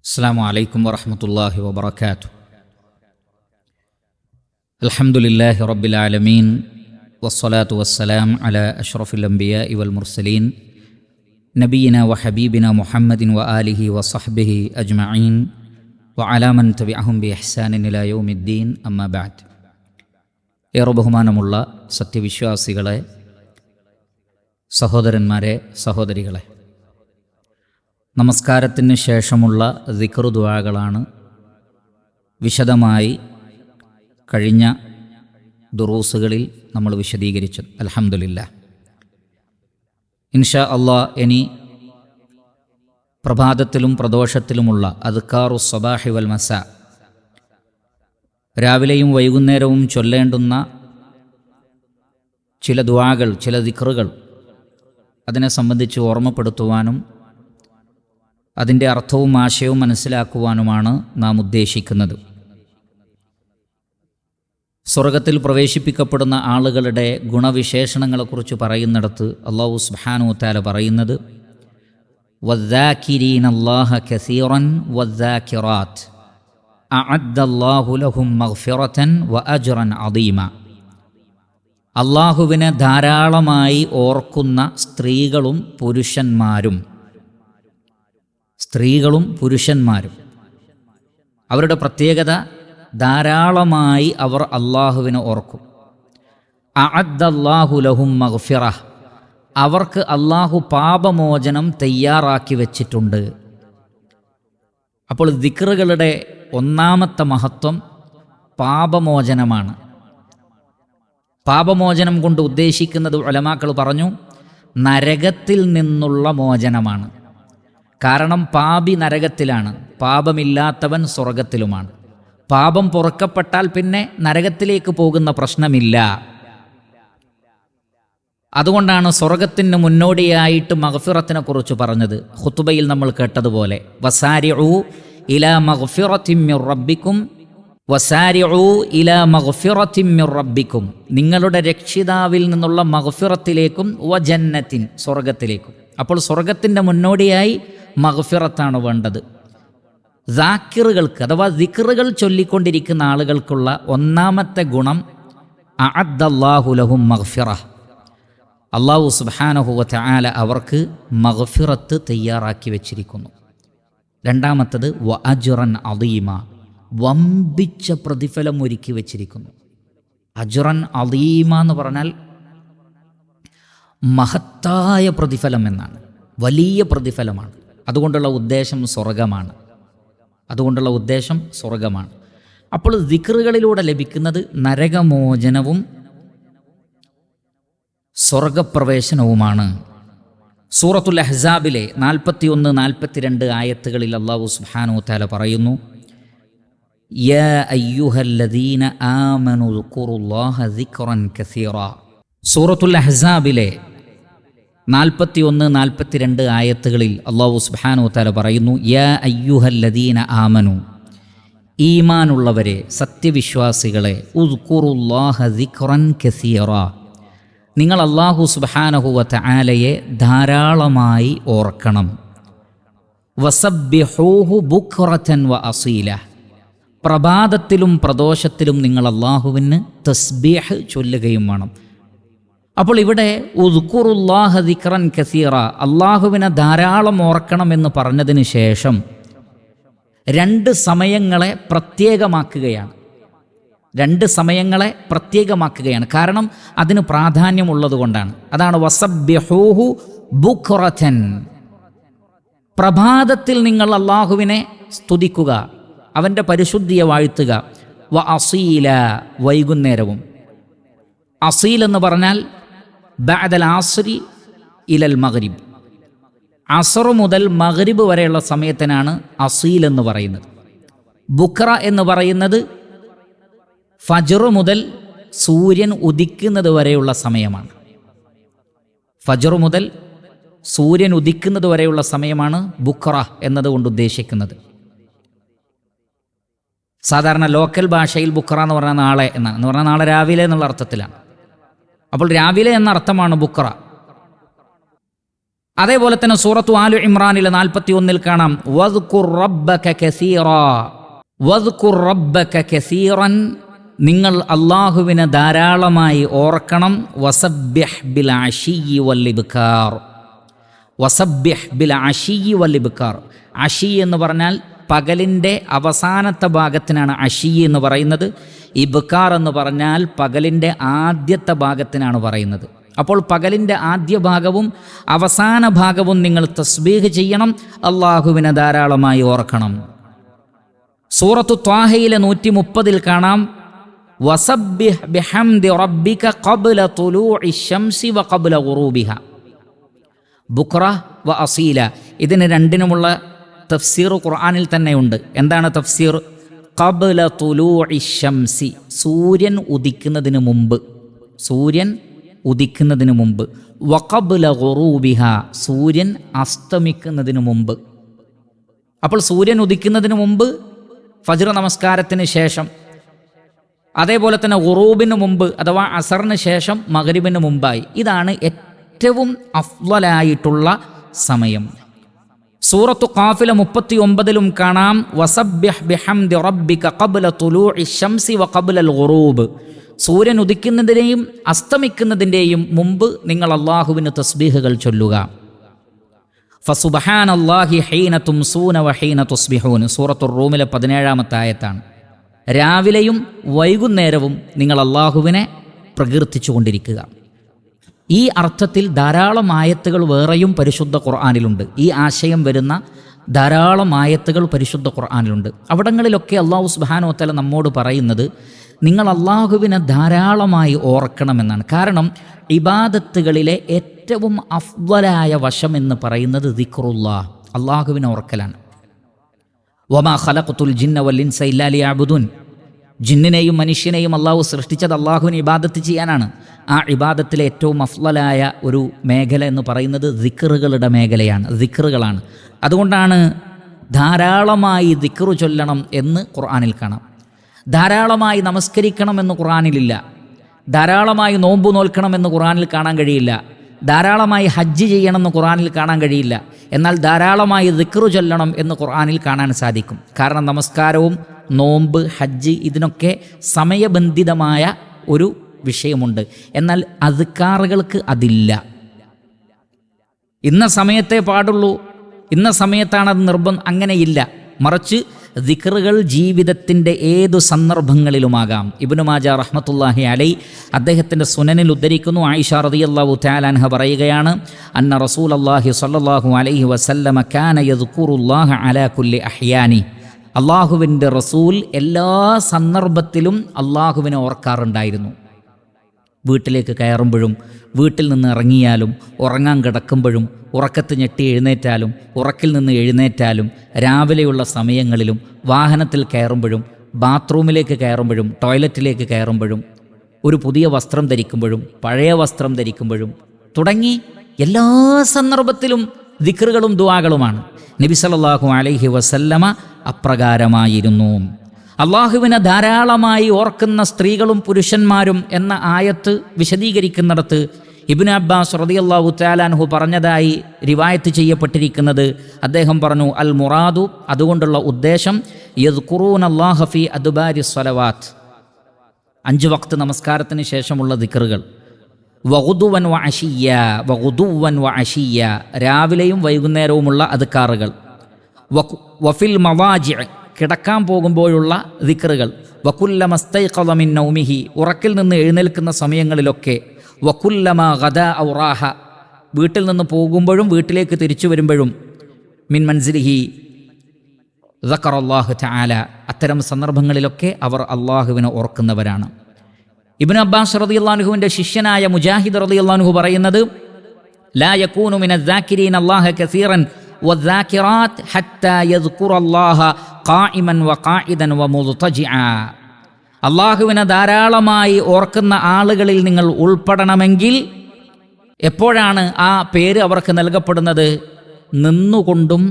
السلام عليكم ورحمة الله وبركاته الحمد لله رب العالمين والصلاة والسلام على أشرف الأنبياء والمرسلين نبينا وحبيبنا محمد وآله وصحبه أجمعين وعلى من تبعهم بإحسان إلى يوم الدين أما بعد ഏറെ ബഹുമാനമുള്ള സത്യവിശ്വാസികളെ സഹോദരന്മാരെ സഹോദരികളെ നമസ്കാരത്തിന് ശേഷമുള്ള ദിക്റുദ്വാകളാണ് വിശദമായി കഴിഞ്ഞ ദുറൂസുകളിൽ നമ്മൾ വിശദീകരിച്ചത്. അലഹമുല്ല ഇൻഷാ അള്ളാ ഇനി പ്രഭാതത്തിലും പ്രദോഷത്തിലുമുള്ള അദ്ക്കാറു സബാഹി വൽ മസ രാവിലെയും വൈകുന്നേരവും ചൊല്ലേണ്ടുന്ന ചില ദ്വാകൾ ചില ദിക്റുകൾ അതിനെ സംബന്ധിച്ച് ഓർമ്മപ്പെടുത്തുവാനും അതിന്റെ അർത്ഥവും ആശയവും മനസ്സിലാക്കുവാനുമാണ് നാം ഉദ്ദേശിക്കുന്നത്. സ്വർഗത്തിൽ പ്രവേശിപ്പിക്കപ്പെടുന്ന ആളുകളുടെ ഗുണവിശേഷണങ്ങളെക്കുറിച്ച് പറയുന്നിടത്ത് അള്ളാഹു സുബാനുത്താല താല പറയുന്നത് കസീറൻ വ അജ്റൻ അദീമ. അള്ളാഹുവിനെ ധാരാളമായി ഓർക്കുന്ന സ്ത്രീകളും പുരുഷന്മാരും സ്ത്രീകളും പുരുഷന്മാരും. അവരുടെ പ്രത്യേകത ധാരാളമായി അവർ അള്ളാഹുവിനെ ഓർക്കും. അഅദ്ദല്ലാഹു ലഹും മഗ്ഫിറ അവർക്ക് അള്ളാഹു പാപമോചനം തയ്യാറാക്കി വച്ചിട്ടുണ്ട്. അപ്പോൾ ദിക്റുകളുടെ ഒന്നാമത്തെ മഹത്വം പാപമോചനമാണ്. പാപമോചനം കൊണ്ട് ഉദ്ദേശിക്കുന്നത് ഒലമാക്കൾ പറഞ്ഞു നരകത്തിൽ നിന്നുള്ള മോചനമാണ്. കാരണം പാപി നരകത്തിലാണ്. പാപമില്ലാത്തവൻ സ്വർഗത്തിലുമാണ് പാപം പുറക്കപ്പെട്ടാൽ പിന്നെ നരകത്തിലേക്ക് പോകുന്ന പ്രശ്നമില്ല. അതുകൊണ്ടാണ് സ്വർഗത്തിന് മുന്നോടിയായിട്ട് മഹഫിറത്തിനെ കുറിച്ച് പറഞ്ഞത്. ഹുത്തുബയിൽ നമ്മൾ കേട്ടതുപോലെ വസാരിഉ റബ്ബിക്കും വസാരിഉ റബ്ബിക്കും. നിങ്ങളുടെ രക്ഷിതാവിൽ നിന്നുള്ള മഹഫിറത്തിലേക്കും സ്വർഗത്തിലേക്കും അപ്പോൾ സ്വർഗത്തിന്റെ മുന്നോടിയായി മഗ്ഫിറത്താണ് വേണ്ടത്. ദാക്കിറുകൾക്ക് അഥവാ ദിക്റുകൾ ചൊല്ലിക്കൊണ്ടിരിക്കുന്ന ആളുകൾക്കുള്ള ഒന്നാമത്തെ ഗുണം അഅദ്ദാഹുലഹും മഹഫിറ അള്ളാഹു സുബാനഹുവത്തെ ആല അവർക്ക് മഗ്ഫിറത്ത് തയ്യാറാക്കി വെച്ചിരിക്കുന്നു. രണ്ടാമത്തത് വ അജുറൻ അദീമ വമ്പിച്ച പ്രതിഫലം ഒരുക്കി വെച്ചിരിക്കുന്നു. അജുറൻ അദീമ എന്ന് പറഞ്ഞാൽ മഹത്തായ പ്രതിഫലം എന്നാണ് വലിയ പ്രതിഫലമാണ്. അതുകൊണ്ടുള്ള ഉദ്ദേശം സ്വർഗമാണ് അതുകൊണ്ടുള്ള ഉദ്ദേശം സ്വർഗമാണ് അപ്പോൾ ദിക്റുകളിലൂടെ ലഭിക്കുന്നത് നരകമോചനവും സ്വർഗപ്രവേശനവുമാണ് സൂറത്തുൽ അഹ്സാബിലെ നാൽപ്പത്തി ഒന്ന് നാൽപ്പത്തിരണ്ട് ആയത്തുകളിൽ അള്ളാഹു സുഹാനു താല പറയുന്നു സൂറത്തുൽ അഹ്സാബിലെ നാൽപ്പത്തി ഒന്ന് നാൽപ്പത്തിരണ്ട് ആയത്തുകളിൽ അള്ളാഹു സുബാനു താല പറയുന്നു യാ അയ്യുഹല്ലദീന ആമനു ഈമാനുള്ളവരെ സത്യവിശ്വാസികളെ കസീറ. നിങ്ങൾ അള്ളാഹു സുബാനഹുവത്ത് ആലയെ ധാരാളമായി ഓർക്കണം. വസബ്യഹൂഹു വ അസീല. പ്രഭാതത്തിലും പ്രദോഷത്തിലും നിങ്ങൾ അള്ളാഹുവിന് തസ്ബീഹ് ചൊല്ലുകയും വേണം. അപ്പോൾ ഇവിടെ ഉദ്ഖുറുല്ലാഹ ദിക്റൻ കസീറ അള്ളാഹുവിനെ ധാരാളം ഓർക്കണമെന്ന് പറഞ്ഞതിന് ശേഷം രണ്ട് സമയങ്ങളെ പ്രത്യേകമാക്കുകയാണ്. രണ്ട് സമയങ്ങളെ പ്രത്യേകമാക്കുകയാണ്. കാരണം അതിന് പ്രാധാന്യമുള്ളത് കൊണ്ടാണ്. അതാണ് വസബ്യഹൂഹു ബുഖുറഥൻ പ്രഭാതത്തിൽ നിങ്ങൾ അള്ളാഹുവിനെ സ്തുതിക്കുക അവന്റെ പരിശുദ്ധിയെ വാഴ്ത്തുക. വ അസീല വൈകുന്നേരവും. അസീൽ എന്ന് പറഞ്ഞാൽ ബാദൽ ആസ്രി ഇലൽ മഗ്രിബ്. അസർ മുതൽ മഗ്രിബ് വരെയുള്ള സമയത്തിനാണ് അസീൽ എന്ന് പറയുന്നത്. ബുക്ര എന്ന് പറയുന്നത് ഫജർ മുതൽ സൂര്യൻ ഉദിക്കുന്നത് വരെയുള്ള സമയമാണ്. ഫജർ മുതൽ സൂര്യൻ ഉദിക്കുന്നത് വരെയുള്ള സമയമാണ് ബുക്ര എന്നതുകൊണ്ട് ഉദ്ദേശിക്കുന്നത്. സാധാരണ ലോക്കൽ ഭാഷയിൽ ബുക്ര എന്ന് പറഞ്ഞാൽ നാളെ എന്നാണ്. എന്ന് പറഞ്ഞാൽ നാളെ രാവിലെ എന്നുള്ള അർത്ഥത്തിലാണ്. അപ്പോൾ രാവിലെ എന്ന അർത്ഥമാണ് ബുക്ര അതേപോലെ തന്നെ സൂറത്തു ആലു ഇമ്രാനിലെ നാൽപ്പത്തി ഒന്നിൽ കാണാം നിങ്ങൾ അള്ളാഹുവിനെ ധാരാളമായി ഓർക്കണം വസബ്യഹ് ബിൽ അഷിയി വല്ലിബ്കാർ വസബ്യഹ് ബിൽ അഷിയി വല്ലിബ്കാർ അഷി എന്ന് പറഞ്ഞാൽ പകലിന്റെ അവസാനത്തെ ഭാഗത്തിനാണ് അഷി എന്ന് പറയുന്നത്. ഇബ്കാർ എന്ന് പറഞ്ഞാൽ പകലിന്റെ ആദ്യത്തെ ഭാഗത്തിനാണ് പറയുന്നത്. അപ്പോൾ പകലിന്റെ ആദ്യ ഭാഗവും അവസാന ഭാഗവും നിങ്ങൾ തസ്ബീഹ് ചെയ്യണം അള്ളാഹുവിനെ ധാരാളമായി ഓർക്കണം. സൂറത്തു ത്വാഹയിലെ നൂറ്റി മുപ്പതിൽ കാണാം ബിഹംദി റബ്ബിക ശംസി ഇതിന് രണ്ടിനുമുള്ള തഫ്സീർ ഖുർആനിൽ തന്നെയുണ്ട്. എന്താണ് തഫ്സീർ? ഖബ്ല തുലൂ ഇഷംസി സൂര്യൻ ഉദിക്കുന്നതിന് മുമ്പ്. സൂര്യൻ ഉദിക്കുന്നതിന് മുമ്പ്. വക്കബുല ഗുറൂബിഹ. സൂര്യൻ അസ്തമിക്കുന്നതിന് മുമ്പ്. അപ്പോൾ സൂര്യൻ ഉദിക്കുന്നതിന് മുമ്പ് ഫജ്ർ നമസ്കാരത്തിന് ശേഷം. അതേപോലെ തന്നെ ഗുറൂബിന് മുമ്പ് അഥവാ അസറിന് ശേഷം മകരിബിന് മുമ്പായി. ഇതാണ് ഏറ്റവും അഫ്വലായിട്ടുള്ള സമയം. സൂറത്തു കാഫില മുപ്പത്തി ഒമ്പതിലും കാണാം വസബ്യഹ് ബിഹംദി റബ്ബിക ഖബ്ല തുലൂ ഇഷംസി വ ഗുറൂബ്. സൂര്യൻ ഉദിക്കുന്നതിനെയും അസ്തമിക്കുന്നതിന്റെയും മുമ്പ് നിങ്ങൾ അള്ളാഹുവിന് തസ്ബീഹുകൾ ചൊല്ലുക. ഫസുബഹാൻ അള്ളാഹി ഹൈന തുംസൂന വഹൈന തുസ്ബിഹൂൻ. സൂറത്തുർ റൂമിലെ പതിനേഴാമത്തെ ആയത്താണ്. രാവിലെയും വൈകുന്നേരവും നിങ്ങൾ അള്ളാഹുവിനെ പ്രകീർത്തിച്ചുകൊണ്ടിരിക്കുക. ഈ അർത്ഥത്തിൽ ധാരാളം ആയത്തുകൾ വേറെയും പരിശുദ്ധ ഖുർആാനിലുണ്ട്. ഈ ആശയം വരുന്ന ധാരാളം ആയത്തുകൾ പരിശുദ്ധ ഖുർആാനിലുണ്ട്. അവിടങ്ങളിലൊക്കെ അള്ളാഹു സുബാനോത്തല നമ്മോട് പറയുന്നത് നിങ്ങൾ അള്ളാഹുവിനെ ധാരാളമായി ഓർക്കണമെന്നാണ്. കാരണം ഇബാദത്തുകളിലെ ഏറ്റവും അഫ്വലായ വശം എന്ന് പറയുന്നത് ദിക്റുല്ലാ അള്ളാഹുവിനെ ഓർക്കലാണ്. വമാ ഖലഖത്തുൽ ജിന്ന വല്ലിൻസ ഇല്ലാലി അബുദുൻ ജിന്നിനെയും മനുഷ്യനെയും അള്ളാഹു സൃഷ്ടിച്ചത് അള്ളാഹുവിന് ഇബാദത്ത് ചെയ്യാനാണ്. ആ ഇബാദത്തിലെ ഏറ്റവും അഫ്ലലായ ഒരു മേഖല എന്ന് പറയുന്നത് ദിക്കറുകളുടെ മേഖലയാണ് ദിക്കറുകളാണ് അതുകൊണ്ടാണ് ധാരാളമായി ദിക്കറു ചൊല്ലണം എന്ന് ഖുർആാനിൽ കാണാം. ധാരാളമായി നമസ്കരിക്കണമെന്ന് ഖുറാനിലില്ല ധാരാളമായി നോമ്പ് നോൽക്കണമെന്ന് ഖുർആനിൽ കാണാൻ കഴിയില്ല. ധാരാളമായി ഹജ്ജ് ചെയ്യണമെന്ന് ഖുർആനിൽ കാണാൻ കഴിയില്ല. എന്നാൽ ധാരാളമായി ദിക്റു ചൊല്ലണം എന്ന് ഖുർആാനിൽ കാണാൻ സാധിക്കും. കാരണം നമസ്കാരവും നോമ്പ് ഹജ്ജ് ഇതിനൊക്കെ സമയബന്ധിതമായ ഒരു വിഷയമുണ്ട്. എന്നാൽ അധികാറുകൾക്ക് അതില്ല. ഇന്ന സമയത്തെ പാടുള്ളൂ. ഇന്ന സമയത്താണ് അത് നിർബന്ധം അങ്ങനെയില്ല മറിച്ച് ദിക്കറുകൾ ജീവിതത്തിന്റെ ഏതു സന്ദർഭങ്ങളിലുമാകാം. ഇബ്നു മാജ റഹ്മത്തുല്ലാഹി അലൈ അദ്ദേഹത്തിന്റെ സുനനിൽ ഉദ്ധരിക്കുന്നു. ആയിഷ റളിയല്ലാഹു താലാൻഹ പറയുകയാണ് അന്ന റസൂൽ അള്ളാഹി സ്വല്ലല്ലാഹു അലൈഹി വസല്ലമ കാന യദ്കുറുല്ലാഹ അലാ കുല്ലി അഹ്യാനി. അള്ളാഹുവിന്റെ റസൂൽ എല്ലാ സന്ദർഭത്തിലും അള്ളാഹുവിനെ ഓർക്കാറുണ്ടായിരുന്നു. വീട്ടിലേക്ക് കയറുമ്പോഴും വീട്ടിൽ നിന്ന് ഇറങ്ങിയാലും ഉറങ്ങാൻ കിടക്കുമ്പോഴും ഉറക്കത്ത് ഞെട്ടി എഴുന്നേറ്റാലും ഉറക്കിൽ നിന്ന് എഴുന്നേറ്റാലും രാവിലെയുള്ള സമയങ്ങളിലും വാഹനത്തിൽ കയറുമ്പോഴും ബാത്റൂമിലേക്ക് കയറുമ്പോഴും ടോയ്ലറ്റിലേക്ക് കയറുമ്പോഴും ഒരു പുതിയ വസ്ത്രം ധരിക്കുമ്പോഴും പഴയ വസ്ത്രം ധരിക്കുമ്പോഴും തുടങ്ങി എല്ലാ സന്ദർഭത്തിലും ദിക്റുകളും ദുവാകളുമാണ് നബി സല്ലല്ലാഹു അലൈഹി വസല്ലമ അപ്രകാരമായിരുന്നു. അള്ളാഹുവിനെ ധാരാളമായി ഓർക്കുന്ന സ്ത്രീകളും പുരുഷന്മാരും എന്ന ആയത്ത് വിശദീകരിക്കുന്നിടത്ത് ഇബിൻ അബ്ബാസ് റളിയല്ലാഹു താലാൻഹു പറഞ്ഞതായി റിവായത്ത് ചെയ്യപ്പെട്ടിരിക്കുന്നത് അദ്ദേഹം പറഞ്ഞു അൽ മുറാദു അതുകൊണ്ടുള്ള ഉദ്ദേശം യദ് ഖുറൂൻ അള്ളാഹഫി അദുബാരി സ്വലവാത്ത്. അഞ്ച് വക്ത് നമസ്കാരത്തിന് ശേഷമുള്ള ദിക്റുകൾ. വഹുദുവൻ വ അഷിയ വഹുദുവൻ വ അഷിയ രാവിലെയും വൈകുന്നേരവുമുള്ള അതുക്കാറുകൾ വഫിൽ മവാജി കിടക്കാൻ പോകുമ്പോഴുള്ള ദിക്റുകൾ. വക്കുല്ല മസ്തൈഖമിൻ നൗമിഹി ഉറക്കിൽ നിന്ന് എഴുന്നേൽക്കുന്ന സമയങ്ങളിലൊക്കെ. വക്കുല്ലമ ഗദ ഔറാഹ വീട്ടിൽ നിന്ന് പോകുമ്പോഴും വീട്ടിലേക്ക് തിരിച്ചു വരുമ്പോഴും. മിൻ മൻസിലിഹി ദക്കർ അള്ളാഹു ചാല അത്തരം സന്ദർഭങ്ങളിലൊക്കെ അവർ അള്ളാഹുവിനെ ഓർക്കുന്നവരാണ്. ഇബിൻ അബ്ബാസ് റതി അള്ളാഹുവിൻ്റെ ശിഷ്യനായ മുജാഹിദ് റതി അള്ളാഹു പറയുന്നത് ലാ യക്കൂനു മിന ദാക്കിരീൻ അള്ളാഹ കസീറൻ والذاكرات حتى يذكر الله قائما وقاعدا ومضطجعا അള്ളാഹുവിനെ ധാരാളമായി ഓർക്കുന്ന ആളുകളിൽ നിങ്ങൾ ഉൾപ്പെടണമെങ്കിൽ എപ്പോഴാണ് ആ പേര് അവർക്ക് നൽകപ്പെടുന്നത് നിന്നുകൊണ്ടും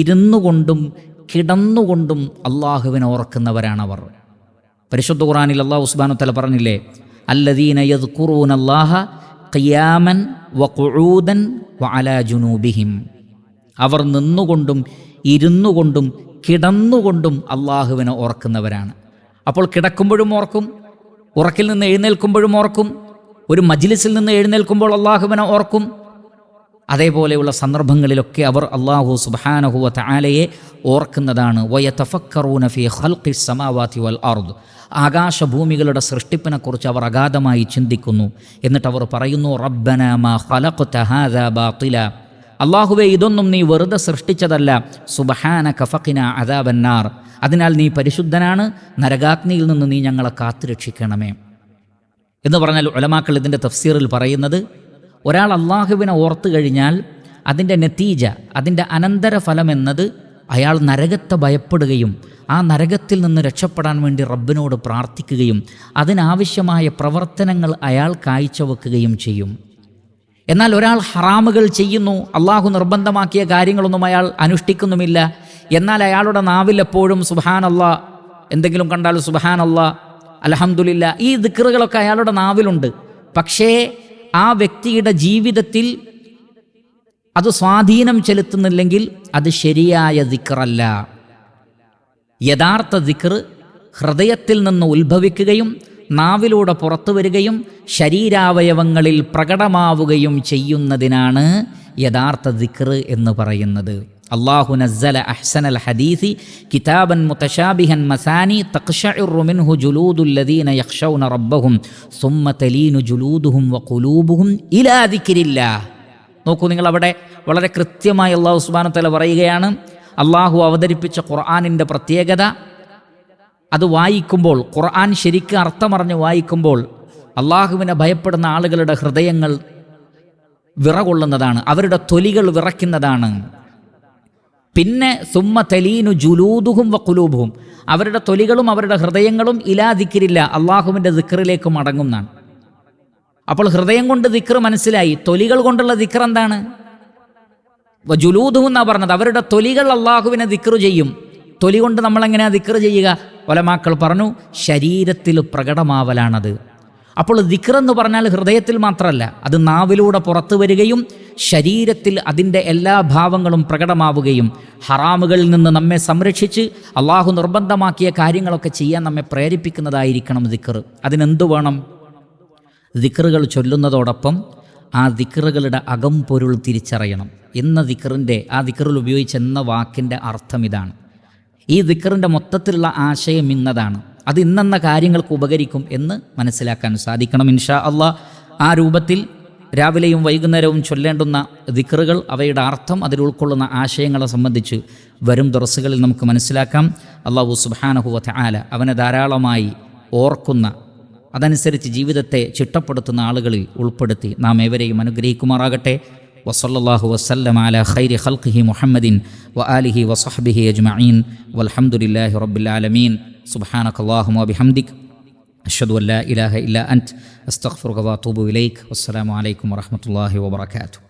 ഇരുന്നു കൊണ്ടും കിടന്നുകൊണ്ടും അള്ളാഹുവിനെ ഓർക്കുന്നവരാണ് അവർ പരിശുദ്ധ ഖുറാനിൽ അള്ളാഹു ഉസ്ബാനു തല പറഞ്ഞില്ലേ? അല്ലദീന യദ്കുറൂൻ അല്ലാഹ ഖിയാമൻ വ ഖുഊദൻ വ അലാ ജുനൂബിഹിം. അവർ നിന്നുകൊണ്ടും ഇരുന്നുകൊണ്ടും കിടന്നുകൊണ്ടും അള്ളാഹുവിനെ ഓർക്കുന്നവരാണ്. അപ്പോൾ കിടക്കുമ്പോഴും ഓർക്കും ഉറക്കിൽ നിന്ന് എഴുന്നേൽക്കുമ്പോഴും ഓർക്കും ഒരു മജ്ലിസിൽ നിന്ന് എഴുന്നേൽക്കുമ്പോൾ അള്ളാഹുവിനെ ഓർക്കും അതേപോലെയുള്ള സന്ദർഭങ്ങളിലൊക്കെ അവർ അള്ളാഹു സുബാനഹുവ താലയെ ഓർക്കുന്നതാണ്. വയ തഫക്കറൂന ഫി ഹൽഖി സമാവാത്തി വൽ അർദ്. ആകാശഭൂമികളുടെ സൃഷ്ടിപ്പിനെക്കുറിച്ച് അവർ അഗാധമായി ചിന്തിക്കുന്നു. എന്നിട്ട് അവർ പറയുന്നു റബ്ബന മാ അള്ളാഹുവെ ഇതൊന്നും നീ വെറുതെ സൃഷ്ടിച്ചതല്ല. സുബഹാന കഫക്കിന അദാബന്നാർ അതിനാൽ നീ പരിശുദ്ധനാണ്. നരകാഗ്നിയിൽ നിന്ന് നീ ഞങ്ങളെ കാത്തുരക്ഷിക്കണമേ. എന്ന് പറഞ്ഞാൽ ഒലമാക്കൾ ഇതിന്റെ തഫ്സീറിൽ പറയുന്നത് ഒരാൾ അള്ളാഹുവിനെ ഓർത്തു കഴിഞ്ഞാൽ അതിന്റെ നത്തീജ അതിന്റെ അനന്തരഫലം എന്നത് അയാൾ നരകത്തെ ഭയപ്പെടുകയും ആ നരകത്തിൽ നിന്ന് രക്ഷപ്പെടാൻ വേണ്ടി റബ്ബിനോട് പ്രാർത്ഥിക്കുകയും അതിനാവശ്യമായ പ്രവർത്തനങ്ങൾ അയാൾ കാഴ്ചവെക്കുകയും ചെയ്യും. എന്നാൽ ഒരാൾ ഹറാമുകൾ ചെയ്യുന്നു അള്ളാഹു നിർബന്ധമാക്കിയ കാര്യങ്ങളൊന്നും അയാൾ അനുഷ്ഠിക്കുന്നുമില്ല. എന്നാൽ അയാളുടെ നാവിൽ എപ്പോഴും അള്ളാ എന്തെങ്കിലും കണ്ടാൽ അള്ളാ അലഹമുല്ല ഈ ദിക്കറുകളൊക്കെ അയാളുടെ നാവിലുണ്ട്. പക്ഷേ ആ വ്യക്തിയുടെ ജീവിതത്തിൽ അത് സ്വാധീനം ചെലുത്തുന്നില്ലെങ്കിൽ അത് ശരിയായ ദിക്കറല്ല യഥാർത്ഥ ദിക്ർ ഹൃദയത്തിൽ നിന്ന് ഉത്ഭവിക്കുകയും നാവിലൂടെ പുറത്തു വരികയും ശരീരാവയവങ്ങളിൽ പ്രകടമാവുകയും ചെയ്യുന്നതിനാണ് യഥാർത്ഥ ദിക്ർ എന്ന് പറയുന്നത്. അള്ളാഹു നസ്സല അഹ്സനൽ ഹദീസി കിതാബൻ മുതശാബിഹൻ മസാനി തക്ഷുറുമിൻഹു മിൻഹു ജുലൂദുല്ലദീന യക്ഷൗന റബ്ബഹും സുമ്മ തലീനു ജുലൂദുഹും വഖുലൂബുഹും ഇലാ ദിക്കിരില്ല നോക്കൂ നിങ്ങൾ അവിടെ വളരെ കൃത്യമായി അള്ളാഹു സുബാനത്തല പറയുകയാണ് അള്ളാഹു അവതരിപ്പിച്ച ഖുർആാനിന്റെ പ്രത്യേകത അത് വായിക്കുമ്പോൾ ഖുർആൻ ശരിക്കും അർത്ഥമറിഞ്ഞ് വായിക്കുമ്പോൾ അള്ളാഹുവിനെ ഭയപ്പെടുന്ന ആളുകളുടെ ഹൃദയങ്ങൾ വിറകൊള്ളുന്നതാണ് അവരുടെ തൊലികൾ വിറയ്ക്കുന്നതാണ്. പിന്നെ സുമ്മ തലീനു ജുലൂദുഹും കുലൂബും അവരുടെ തൊലികളും അവരുടെ ഹൃദയങ്ങളും ഇലാ ദിക്കിരില്ല അള്ളാഹുവിന്റെ ദിക്കറിലേക്ക് മടങ്ങുന്നതാണ്. അപ്പോൾ ഹൃദയം കൊണ്ട് ദിക്ർ മനസ്സിലായി. തൊലികൾ കൊണ്ടുള്ള ദിക്ർ എന്താണ്? ജുലൂദും എന്നാണ് പറഞ്ഞത്. അവരുടെ തൊലികൾ അള്ളാഹുവിനെ ദിക്ർ ചെയ്യും. തൊലി കൊണ്ട് നമ്മളെങ്ങനെയാണ് ദിക്ർ ചെയ്യുക? ഒലമാക്കൾ പറഞ്ഞു ശരീരത്തിൽ പ്രകടമാവലാണത്. അപ്പോൾ ദിക്ർ എന്ന് പറഞ്ഞാൽ ഹൃദയത്തിൽ മാത്രമല്ല അത് നാവിലൂടെ പുറത്തു വരികയും ശരീരത്തിൽ അതിന്റെ എല്ലാ ഭാവങ്ങളും പ്രകടമാവുകയും ഹറാമുകളിൽ നിന്ന് നമ്മെ സംരക്ഷിച്ച് അള്ളാഹു നിർബന്ധമാക്കിയ കാര്യങ്ങളൊക്കെ ചെയ്യാൻ നമ്മെ പ്രേരിപ്പിക്കുന്നതായിരിക്കണം ദിക്ർ. അതിനെന്തു വേണം? ദിക്റുകൾ ചൊല്ലുന്നതോടൊപ്പം ആ ദിക്റുകളുടെ അകംപൊരുൾ തിരിച്ചറിയണം. എന്ന ദിക്റിന്റെ ആ ദിക്റിൽ ഉപയോഗിച്ച എന്ന വാക്കിന്റെ അർത്ഥം ഇതാണ്. ഈ ദിക്കറിന്റെ മൊത്തത്തിലുള്ള ആശയം ഇന്നതാണ്. അത് ഇന്നെന്ന കാര്യങ്ങൾക്ക് ഉപകരിക്കും എന്ന് മനസ്സിലാക്കാൻ സാധിക്കണം ഇൻഷാ അള്ളാ ആ രൂപത്തിൽ രാവിലെയും വൈകുന്നേരവും ചൊല്ലേണ്ടുന്ന ദിക്റുകൾ അവയുടെ അർത്ഥം അതിൽ ഉൾക്കൊള്ളുന്ന ആശയങ്ങളെ സംബന്ധിച്ച് വരും ദർസുകളിൽ നമുക്ക് മനസ്സിലാക്കാം. അള്ളാഹു സുബാനഹുവത്ത് ആല അവനെ ധാരാളമായി ഓർക്കുന്ന അതനുസരിച്ച് ജീവിതത്തെ ചിട്ടപ്പെടുത്തുന്ന ആളുകളിൽ ഉൾപ്പെടുത്തി നാം ഏവരെയും അനുഗ്രഹിക്കുമാറാകട്ടെ. وصلى الله وسلم على خير خلقه محمد وآله وصحبه أجمعين والحمد لله رب العالمين. سبحانك اللهم وبحمدك. أشهد أن لا إله إلا أنت. أستغفرك وأتوب إليك. والسلام عليكم ورحمة الله وبركاته.